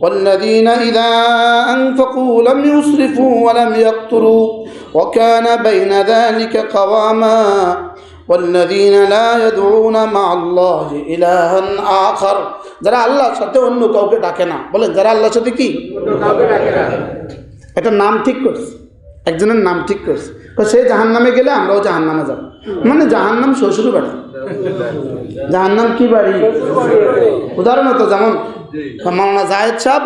والذين إذا أنفقوا لم يسرفوا ولم يقتروا وكان بين ذلك قواما والذين لا يدعون مع الله إلها آخر যারা আল্লাহর সাথে অন্য কাউকে ডাকে না বলেন যারা আল্লাহর সাথে কি একটা নাম ঠিক করছে একজনের নাম ঠিক করছে তো সে জাহান নামে গেলে আমরাও জাহান নামে যাবো মানে জাহান নাম শ্বশুর বাড়ি জাহান নাম কি বাড়ি উদাহরণত যেমন মাওলানা জাহেদ সাহেব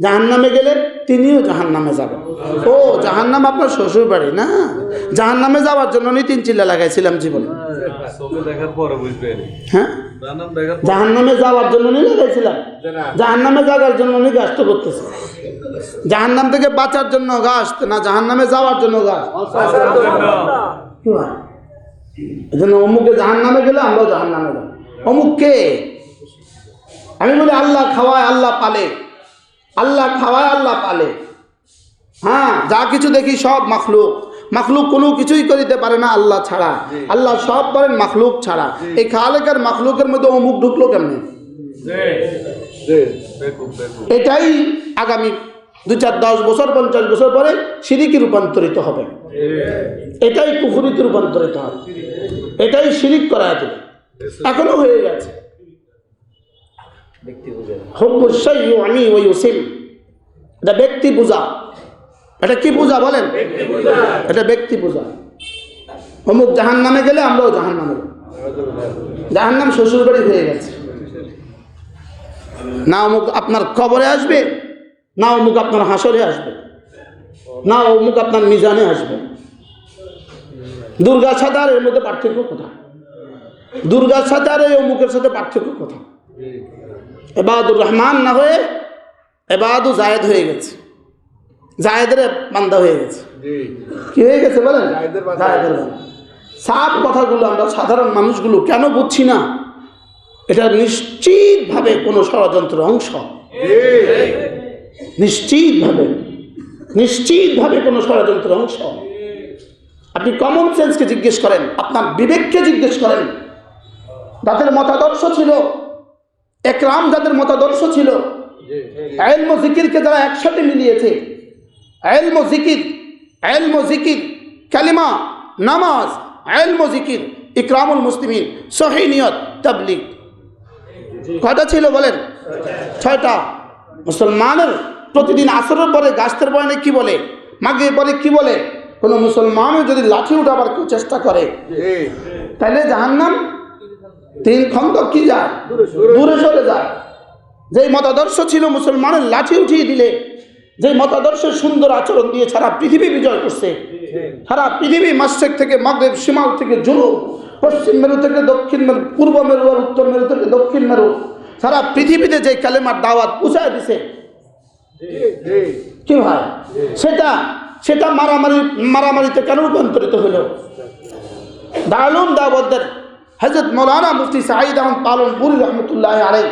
জাহান নামে গেলে তিনিও জাহান নামে যাবেন। ও জাহান নাম আপনার শ্বশুর বাড়ি না? জাহান নামে যাওয়ার জন্য আমি তিন চিল্লা লাগাইছিলাম জীবনে। হ্যাঁ? জানাম জাহান নামে যাওয়ার জন্য নিয়ে লাগাইছিলাম। জাহান নামে যাওয়ার জন্য উনি করতেছে। জাহান নাম থেকে বাঁচার জন্য গাছ না জাহান নামে যাওয়ার জন্য গাছ? কি এই জন্য অমুকে জাহান নামে গেলে আমরাও জাহান নামে যাব। অমুক কে আমি বলি আল্লাহ খাওয়ায় আল্লাহ পালে। আল্লাহ খাওয়ায় আল্লাহ পালে। হ্যাঁ যা কিছু দেখি সব মাখলুক। মাখলুক কোনো কিছুই করিতে পারে না আল্লাহ ছাড়া। আল্লাহ সব পারেন মাখলুক ছাড়া। এই খালেকার মাখলুকের মধ্যে অমুক ঢুকলো কেমনে? এটাই আগামী দু চার দশ বছর পঞ্চাশ বছর পরে সিরিকি রূপান্তরিত হবে। এটাই কুফুরিতে রূপান্তরিত হবে। এটাই শিরিক করা দেবে এখনও হয়ে গেছে। আমি ওই ওসিম এটা ব্যক্তি পূজা। এটা কি পূজা বলেন? এটা ব্যক্তি পূজা। অমুক জাহান নামে গেলে আমরাও জাহান নামে জাহান নাম শ্বশুর বাড়ি হয়ে গেছে। না অমুক আপনার কবরে আসবে না অমুক আপনার হাসরে আসবে না অমুক আপনার মিজানে আসবে। দুর্গা সাথে আর এর মধ্যে পার্থক্য কোথায়? দুর্গার সাথে আর এই অমুকের সাথে পার্থক্য কোথায়? এবাদুর রহমান না হয়ে এবাদু জায়েদ হয়ে গেছে। জায়েদের বান্দা হয়ে গেছে। কি হয়ে গেছে বলেন? জায়েদের। সাফ কথাগুলো আমরা সাধারণ মানুষগুলো কেন বুঝছি না? এটা নিশ্চিতভাবে কোনো ষড়যন্ত্র অংশ। নিশ্চিতভাবে। নিশ্চিতভাবে কোনো ষড়যন্ত্রের অংশ। আপনি কমন সেন্সকে জিজ্ঞেস করেন আপনার বিবেককে জিজ্ঞেস করেন। যাদের মতাদর্শ ছিল। একরাম যাদের মতাদর্শ ছিল ও জিকিরকে যারা একসাথে মিলিয়েছে ও জিকির ও জিকির কালিমা নামাজ ও জিকির ইকরামুল মুসলিমিন সহিনিয়ত তাবলিগ। কয়টা ছিল বলেন? ছয়টা। মুসলমানের প্রতিদিন আসরের পরে গাছের বয়নে কি বলে? মাগে পরে কি বলে? কোনো মুসলমানও যদি লাঠি উঠাবার কেউ চেষ্টা করে তাহলে জাহান্নাম তিন খন্দ কি যায়? দূরে সরে যায়। যেই মতাদর্শ ছিল মুসলমানের লাঠি উঠিয়ে দিলে যে মতাদর্শের সুন্দর আচরণ দিয়ে সারা পৃথিবী বিজয় করছে সারা পৃথিবী মাসেক থেকে মাগরেব সীমাল থেকে জুনু পশ্চিম মেরু থেকে দক্ষিণ মেরু পূর্ব মেরু আর উত্তর মেরু থেকে দক্ষিণ মেরু সারা পৃথিবীতে যে কালেমার দাওয়াত পৌঁছায় দিছে। কি ভাই? সেটা সেটা মারামারি মারামারিতে কেন রূপান্তরিত হলো? দারুম দাবদ্দের হজরত মৌলানা মুফতি সাহিদ আহমদ পালন পুরী রহমতুল্লাহ আলাই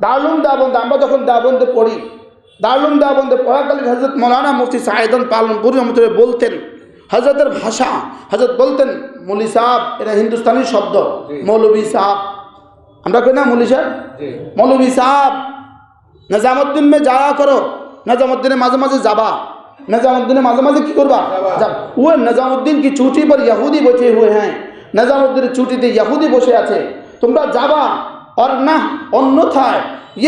দারুম দাবন্দ আমরা যখন দাবন্দে পড়ি দারুম দাবন্দে পড়াকালীন হজরত মৌলানা মুফতি সাহিদন পালন পুরী রহমতুল্লাহ বলতেন হজরতের ভাষা হজরত বলতেন মৌলি সাহাব এটা হিন্দুস্তানি শব্দ মৌলবী সাহাব আমরা কই না মৌলি সাহেব মৌলবী সাহাব নিজামুদ্দিন মে যাওয়া করো निजामुद्दीन माजे माजे जाबा निजामुद्दीन माजे माजे की करबा जब वो निजामुद्दीन की चूटी पर यहूदी बैठे हुए हैं নেজামুদ্দিনের ছুটিতে ইয়াহুদি বসে আছে। তোমরা যাবা আর না অন্যথায়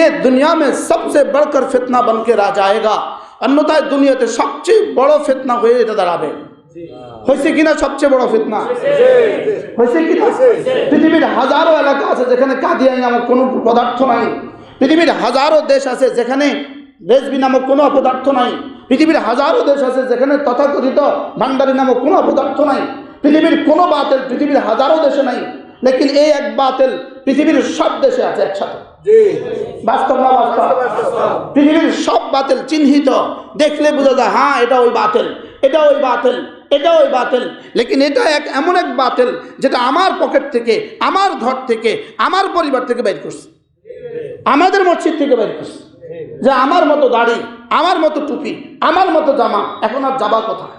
এ দুনিয়া মে सबसे बढ़कर ফিতনা বনকে রা रह অন্যথায় দুনিয়াতে সবচেয়ে বড় ফিতনা হয়ে এটা দাঁড়াবে। হয়েছে কিনা সবচেয়ে বড় ফিতনা? হয়েছে কিনা? পৃথিবীর হাজারো এলাকা আছে যেখানে কাদিয়ানি নামক কোনো পদার্থ নাই। পৃথিবীর হাজারো দেশ আছে যেখানে রেজবি নামক কোনো পদার্থ নাই। পৃথিবীর হাজারো দেশ আছে যেখানে তথাকথিত ভান্ডারি নামক কোনো পদার্থ নাই। পৃথিবীর কোনো বাতেল পৃথিবীর হাজারো দেশে নাই। লেকিন এই এক বাতেল পৃথিবীর সব দেশে আছে একসাথে। বাস্তব না বাস্তব? পৃথিবীর সব বাতিল চিহ্নিত। দেখলে বোঝা যায় হ্যাঁ এটা ওই বাতিল এটা ওই বাতিল এটা ওই বাতিল। লেকিন এটা এক এমন এক বাতিল যেটা আমার পকেট থেকে আমার ঘর থেকে আমার পরিবার থেকে বের করছে। আমাদের মসজিদ থেকে বের করছে। যে আমার মতো দাড়ি আমার মতো টুপি আমার মতো জামা এখন আর যাবার কোথায়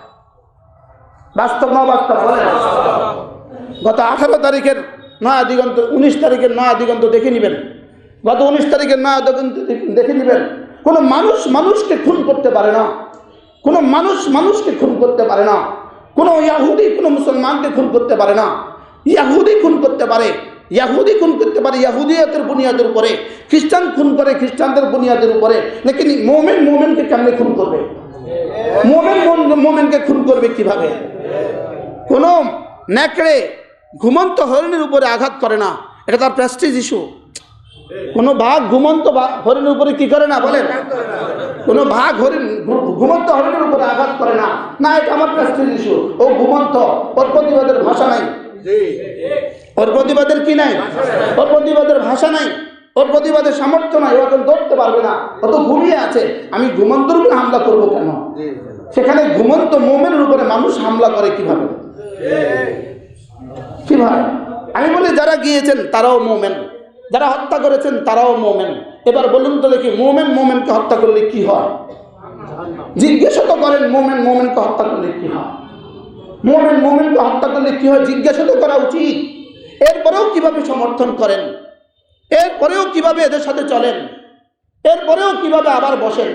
বাস্তব না বাস্তব? বলেন গত আঠারো তারিখের নয়া দিগন্ত, উনিশ তারিখের নয়া দিগন্ত দেখে নেবেন। গত উনিশ তারিখের নয়া দিগন্ত দেখে নেবেন। কোনো মানুষ মানুষকে খুন করতে পারে না। কোনো মানুষ মানুষকে খুন করতে পারে না। কোনো ইয়াহুদি, কোনো মুসলমানকে খুন করতে পারে না। ইয়াহুদি খুন করতে পারে। ইয়াহুদি খুন করতে পারে ইয়াহুদিয়াতের বুনিয়াদের উপরে। খ্রিস্টান খুন করে খ্রিস্টানদের বুনিয়াদের উপরে। লেকিন মোমেন মোমেনকে কেমনে খুন করবে? মোমেন মোমেনকে খুন করবে কীভাবে? কোনো ন্যাকড়ে ঘুমন্ত হরিণের উপরে আঘাত করে না। এটা তার প্রেস্টিজ ইস্যু কোনো বাঘ ঘুমন্ত হরিণের উপরে কি করে না? বলেন। কোনো বাঘ হরিণ ঘুমন্ত হরিণের উপরে আঘাত করে না। না, এটা আমার প্রেস্টিজ ইস্যু ও ঘুমন্ত। ওর প্রতিবাদের ভাষা নাই। ওর প্রতিবাদের কি নাই? ওর প্রতিবাদের ভাষা নাই। ওর প্রতিবাদের সামর্থ্য নাই। ও এখন ধরতে পারবে না। ও তো ঘুমিয়ে আছে। আমি ঘুমন্তর উপরে হামলা করব কেন? সেখানে ঘুমন্ত মোমেনের উপরে মানুষ হামলা করে কীভাবে? কীভাবে আমি বলি, যারা গিয়েছেন, তারাও মোমেন। যারা হত্যা করেছেন, তারাও মোমেন। এবার বলুন তো দেখি, মোমেন মোমেনকে হত্যা করলে কি হয়? জিজ্ঞাসা তো করেন, মোমেন মোমেনকে হত্যা করলে কি হয়? মোমেন মোমেনকে হত্যা করলে কি হয়? জিজ্ঞাসা তো করা উচিত। এরপরেও কীভাবে সমর্থন করেন? এরপরেও কীভাবে এদের সাথে চলেন? এরপরেও কীভাবে আবার বসেন?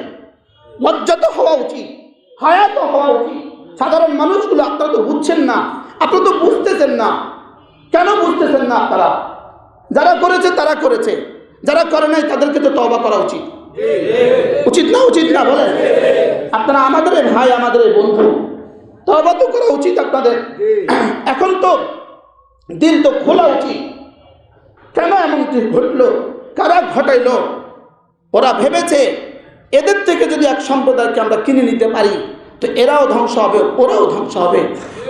লজ্জা তো হওয়া উচিত হায়া তো হওয়া উচিত। সাধারণ মানুষগুলো আপনারা তো বুঝছেন না, আপনারা তো বুঝতেছেন না। কেন বুঝতেছেন না আপনারা? যারা করেছে, তারা করেছে। যারা করে নাই, তাদেরকে তো তবা করা উচিত। উচিত না উচিত না, বলেন। আপনারা আমাদের ভাই, আমাদের বন্ধু। তবা তো করা উচিত আপনাদের। এখন তো দিন তো খোলা উচিত। কেন এমনটি ঘটলো? কারা ঘটাইলো? ওরা ভেবেছে, এদের থেকে যদি এক সম্প্রদায়কে আমরা কিনে নিতে পারি তো এরাও ধ্বংস হবে, ওরাও ধ্বংস হবে।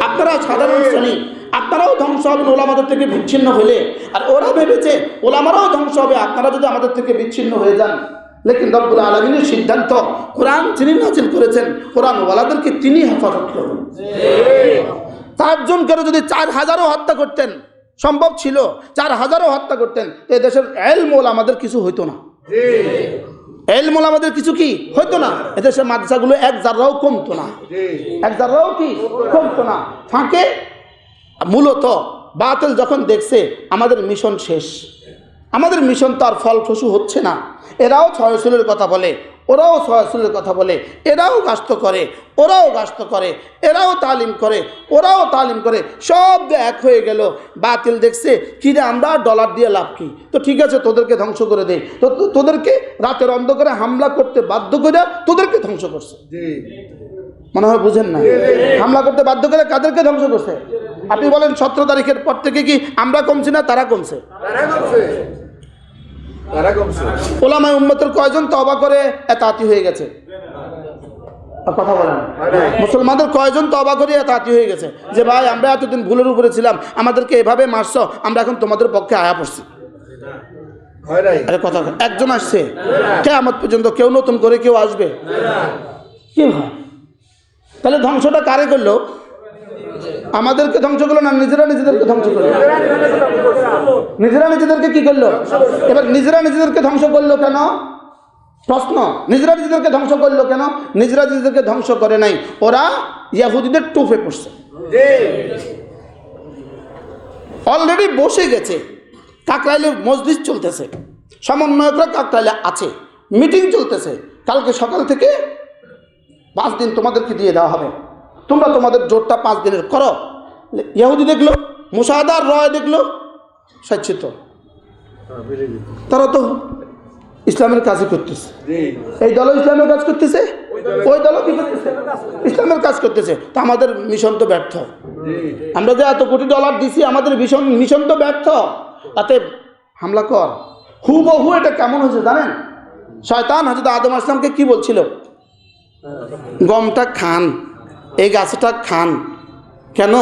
আপনারা সাধারণ শ্রেণি, আপনারাও ধ্বংস হবেন ওলামাদের থেকে বিচ্ছিন্ন হলে। আর ওরা ভেবেছে ওলামারাও ধ্বংস হবে, আপনারা যদি আমাদের থেকে বিচ্ছিন্ন হয়ে যান। লেকিন রব্বুল আলমিনের সিদ্ধান্ত কোরআন যিনি নাজিল করেছেন কোরআন ওয়ালাদেরকে তিনি হেফাজত করবেন। চারজন করে যদি চার হাজারও হত্যা করতেন, সম্ভব ছিল, চার হাজারও হত্যা করতেন তো এদেশের এলমোল আমাদের কিছু হইতো না। এলমোল আমাদের কিছু কি? হইতো না। এদের সে মাদ্রাসাগুলো এক জাররাও কমতো না। এক জাররাও কি? কমতো না। ফাঁকে? মূলত বাতিল যখন দেখছে, আমাদের মিশন শেষ। আমাদের মিশন তো আর ফল ফসু হচ্ছে না। এরাও ছয় কথা বলে। ওরাও ছয়সুলের কথা বলে এরাও গাস্ত করে ওরাও গাস্ত করে এরাও তালিম করে ওরাও তালিম করে সব এক হয়ে গেল বাতিল দেখছে কি রে আমরা ডলার দিয়ে লাভ কি? তো ঠিক আছে তোদেরকে ধ্বংস করে দেই। তো তো- তোদেরকে রাতের অন্ধকারে হামলা করতে বাধ্য করে তোদেরকে ধ্বংস করছে। মনে হয় বুঝেন না? হামলা করতে বাধ্য করে কাদেরকে ধ্বংস করছে? আপনি বলেন সতেরো তারিখের পর থেকে কি আমরা কমছি না তারা কমছে তারা কমছে তারা কমছে ওলামায় উম্মতের কয়জন তবা করে এতাতি হয়ে গেছে। কথা বলেন। মুসলমানদের কয়জন তবা করে এতাতি হয়ে গেছে। যে ভাই আমরা এতদিন ভুলের উপরে ছিলাম আমাদেরকে এভাবে মারছ আমরা এখন তোমাদের পক্ষে আয়া পড়ছি। আরে কথা একজন আসছে। কে আমার পর্যন্ত কেউ নতুন করে কেউ আসবে? কি হয় তাহলে ধ্বংসটা কারে করল? আমাদেরকে ধ্বংস করল না নিজেরা নিজেদেরকে ধ্বংস করল? নিজেরা নিজেদেরকে কি করল? এবার নিজেরা নিজেদেরকে ধ্বংস করল কেন? প্রশ্ন, নিজেরা নিজেদেরকে ধ্বংস করল কেন? নিজেরা নিজেদেরকে ধ্বংস করে নাই। ওরা ইয়াহুদিদের টুপে পড়ছে। অলরেডি বসে গেছে। কাকরাইলে মসজিদ চলতেছে। সমন্বয়করা কাকরাইলে আছে। মিটিং চলতেছে। কালকে সকাল থেকে পাঁচ দিন তোমাদেরকে দিয়ে দেওয়া হবে। তোমরা তোমাদের জোরটা পাঁচ দিনের করো। ইহুদি দেখল মুসাদার রয় দেখল, স্বচ্ছিত। তারা তো ইসলামের কাজই করতেছে। এই দলও ইসলামের কাজ করতেছে, ওই দলও কি করতেছে? ইসলামের কাজ করতেছে। তা আমাদের মিশন তো ব্যর্থ। আমরা যে এত কোটি ডলার দিছি, আমাদের মিশন মিশন তো ব্যর্থ। তাতে হামলা কর। হু বহু এটা কেমন হয়েছে জানেন? শয়তান হজরত আদম আসলামকে কি বলছিল? গমটা খান। এই গাছটা খান। কেন?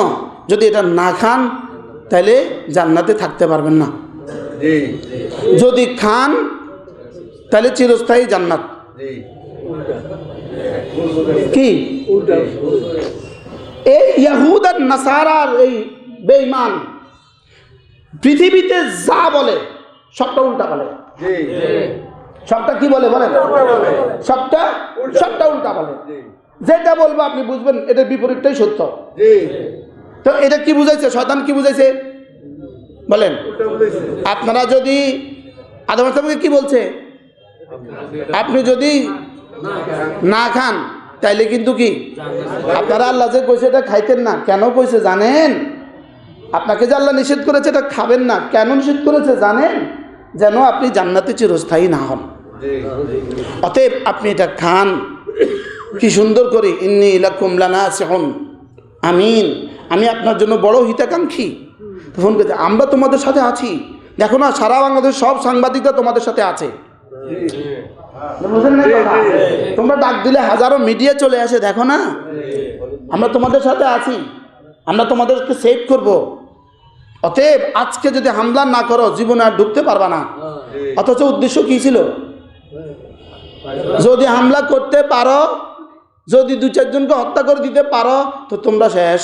যদি এটা না খান তাহলে জান্নাতে থাকতে পারবেন না। যদি খান তাহলে চিরস্থায়ী জান্নাত। কি? এই ইয়াহুদ আর নাসারার এই বেইমান পৃথিবীতে যা বলে সবটা উল্টা বলে। সবটা কি বলে বলে। সবটা সবটা উল্টা বলে। যেটা বলব আপনি বুঝবেন এটার বিপরীতটাই সত্য। তো এটা কি বুঝাইছে? শয়তান কি বুঝাইছে? বলেন। আপনারা যদি আদম সাহেবকে কি বলছে? আপনি যদি না খান তাইলে কিন্তু কি? আপনারা আল্লাহ যে কইছে এটা খাইতেন না। কেন কইছে জানেন? আপনাকে যে আল্লাহ নিষেধ করেছে এটা খাবেন না। কেন নিষেধ করেছে জানেন? যেন আপনি জান্নাতে চিরস্থায়ী না হন। অতএব আপনি এটা খান। কি সুন্দর করে? ইন্নি ইলাকুম লানা সেহন আমিন। আমি আপনার জন্য বড় হিতাকাঙ্ক্ষী। ফোন করছে আমরা তোমাদের সাথে আছি। দেখো না সারা বাংলাদেশ সব সাংবাদিকরা তোমাদের সাথে আছে? তোমরা ডাক দিলে হাজারো মিডিয়া চলে আসে দেখো না। আমরা তোমাদের সাথে আছি। আমরা তোমাদেরকে সেভ করব। অতএব আজকে যদি হামলা না করো জীবনে আর ঢুকতে পারবা না। অথচ উদ্দেশ্য কী ছিল? যদি হামলা করতে পারো যদি দু চারজনকে হত্যা করে দিতে পারো তো তোমরা শেষ।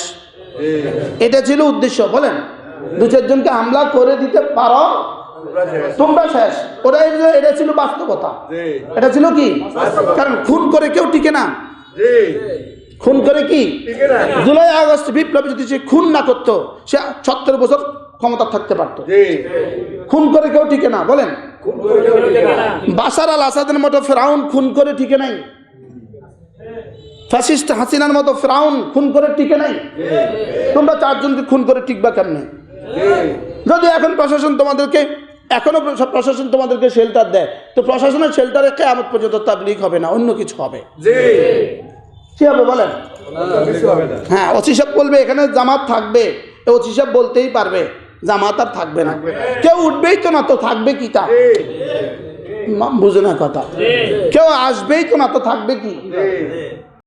এটা ছিল উদ্দেশ্য বলেন? দু চারজনকে হামলা করে দিতে পারো তোমরা শেষ। ওটা এটা- ছিল বাস্তবতা। এটা ছিল কি? কারণ খুন করে কেউ টিকে না। খুন করে কি? জুলাই আগস্ট বিপ্লব যদি সে খুন না করতো সে সত্তর বছর ক্ষমতা থাকতে পারতো। খুন করে কেউ টিকে না বলেন? বাসার আল আসাদের মতো ফেরাউন খুন করে টিকে নাই। ফ্যাসিস্ট হাসিনার মতো ফ্রাউন খুন করে টিকে নাই? তোমরা চারজনকে খুন করে টিকবা কেমনে? যদি এখন প্রশাসন তোমাদেরকে এখনও প্রশা- প্রশাসন তোমাদেরকে শেল্টার দেয়। তো প্রশাসনের শেল্টারে কেয়ামত পর্যন্ত তাবলিগ হবে না অন্য কিছু হবে। কি হবে বলেন? হ্যাঁ ওসি সাহেব বলবে এখানে জামাত থাকবে। ওসি সাহেব বলতেই পারবে জামাত আর থাকবে না। কেউ উঠবেই তো না তো থাকবে কি তা? বুঝে না কথা। কেউ আসবেই তো না তো থাকবে কি?